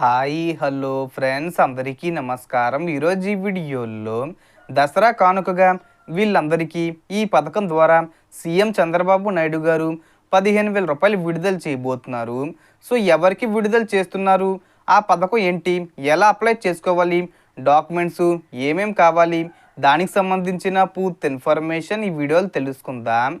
Hi hello friends. అందరికీ నమస్కారం. ఈరోజు ఈ వీడియోలో దసరా కానుకగా వీళ్ళందరికీ ఈ పథకం ద్వారా సీఎం చంద్రబాబు నాయుడు గారు పదిహేను వేల రూపాయలు విడుదల చేయబోతున్నారు. సో ఎవరికి విడుదల చేస్తున్నారు? ఆ పథకం ఏంటి? ఎలా అప్లై చేసుకోవాలి? డాక్యుమెంట్స్ ఏమేం కావాలి? దానికి సంబంధించిన పూర్తి ఇన్ఫర్మేషన్ ఈ వీడియోలో తెలుసుకుందాం.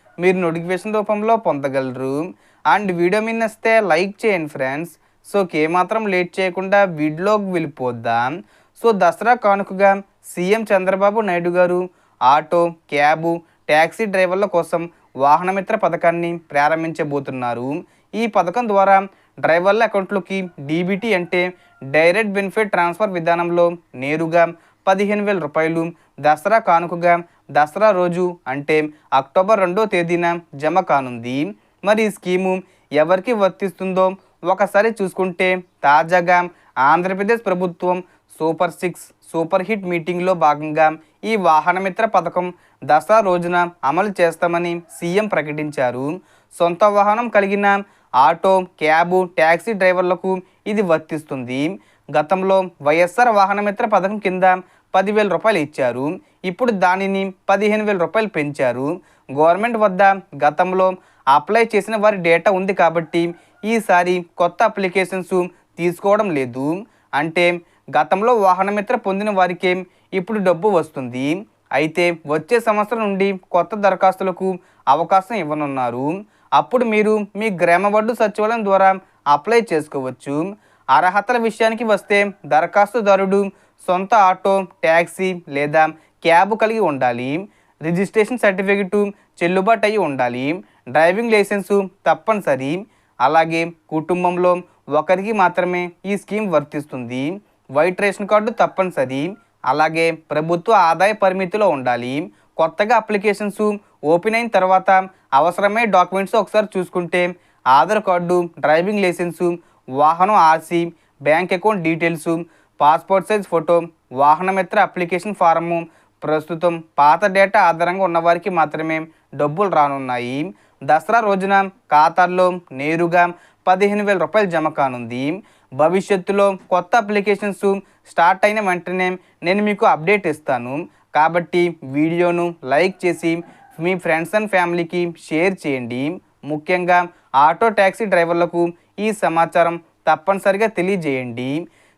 మీరు నోటిఫికేషన్ రూపంలో పొందగలరు. అండ్ వీడియో మీద లైక్ చేయండి ఫ్రెండ్స్ సో ఏమాత్రం లేట్ చేయకుండా వీడియోకి వెళ్ళిపోద్దాం. సో దసరా కానుకగా సీఎం చంద్రబాబు నాయుడు గారు ఆటో క్యాబు ట్యాక్సీ డ్రైవర్ల కోసం వాహనమిత్ర పథకాన్ని ప్రారంభించబోతున్నారు. ఈ పథకం ద్వారా డ్రైవర్ల అకౌంట్లోకి డీబీటీ అంటే డైరెక్ట్ బెనిఫిట్ ట్రాన్స్ఫర్ విధానంలో నేరుగా పదిహేను వేల రూపాయలు దసరా కానుకగా దసరా రోజు అంటే అక్టోబర్ రెండో తేదీన జమ కానుంది. మరి ఈ స్కీము ఎవరికి వర్తిస్తుందో ఒకసారి చూసుకుంటే తాజాగా ఆంధ్రప్రదేశ్ ప్రభుత్వం సూపర్ సిక్స్ సూపర్ హిట్ మీటింగ్లో భాగంగా ఈ వాహనమిత్ర పథకం దసరా రోజున అమలు చేస్తామని సీఎం ప్రకటించారు. సొంత వాహనం కలిగిన ఆటో క్యాబు ట్యాక్సీ డ్రైవర్లకు ఇది వర్తిస్తుంది. గతంలో వైఎస్ఆర్ వాహనమిత్ర పథకం కింద పదివేల రూపాయలు ఇచ్చారు. ఇప్పుడు దానిని పదిహేను వేల రూపాయలు పెంచారు. గవర్నమెంట్ వద్ద గతంలో అప్లై చేసిన వారి డేటా ఉంది కాబట్టి ఈసారి కొత్త అప్లికేషన్స్ తీసుకోవడం లేదు. అంటే గతంలో వాహనమిత్ర పొందిన వారికే ఇప్పుడు డబ్బు వస్తుంది. అయితే వచ్చే సంవత్సరం నుండి కొత్త దరఖాస్తులకు అవకాశం ఇవ్వనున్నారు. అప్పుడు మీరు మీ గ్రామ వడ్డు సచివాలయం ద్వారా అప్లై చేసుకోవచ్చు. అర్హతల విషయానికి వస్తే దరఖాస్తుదారుడు సొంత ఆటో ట్యాక్సీ లేదా క్యాబ్ కలిగి ఉండాలి. రిజిస్ట్రేషన్ సర్టిఫికెట్ చెల్లుబాటు అయి ఉండాలి. డ్రైవింగ్ లైసెన్సు తప్పనిసరి. అలాగే కుటుంబంలో ఒకరికి మాత్రమే ఈ స్కీమ్ వర్తిస్తుంది. వైట్ రేషన్ కార్డు తప్పనిసరి. అలాగే ప్రభుత్వ ఆదాయ పరిమితిలో ఉండాలి. కొత్తగా అప్లికేషన్స్ ఓపెన్ అయిన తర్వాత అవసరమైన డాక్యుమెంట్స్ ఒకసారి చూసుకుంటే ఆధార్ కార్డు డ్రైవింగ్ లైసెన్సు వాహనం RC bank account details passport size photo Vahanamitra application form ప్రస్తుతం పాత డేటా ఆధారంగా ఉన్నవారికి మాత్రమే డబ్బులు రానున్నాయి. దసరా రోజున ఖాతాల్లో నేరుగా పదిహేను వేల రూపాయలు జమ కానుంది. భవిష్యత్తులో కొత్త అప్లికేషన్స్ స్టార్ట్ అయిన వెంటనే నేను మీకు అప్డేట్ ఇస్తాను. కాబట్టి వీడియోను లైక్ చేసి మీ ఫ్రెండ్స్ అండ్ ఫ్యామిలీకి షేర్ చేయండి. ముఖ్యంగా ఆటో ట్యాక్సీ డ్రైవర్లకు ఈ సమాచారం తప్పనిసరిగా తెలియజేయండి.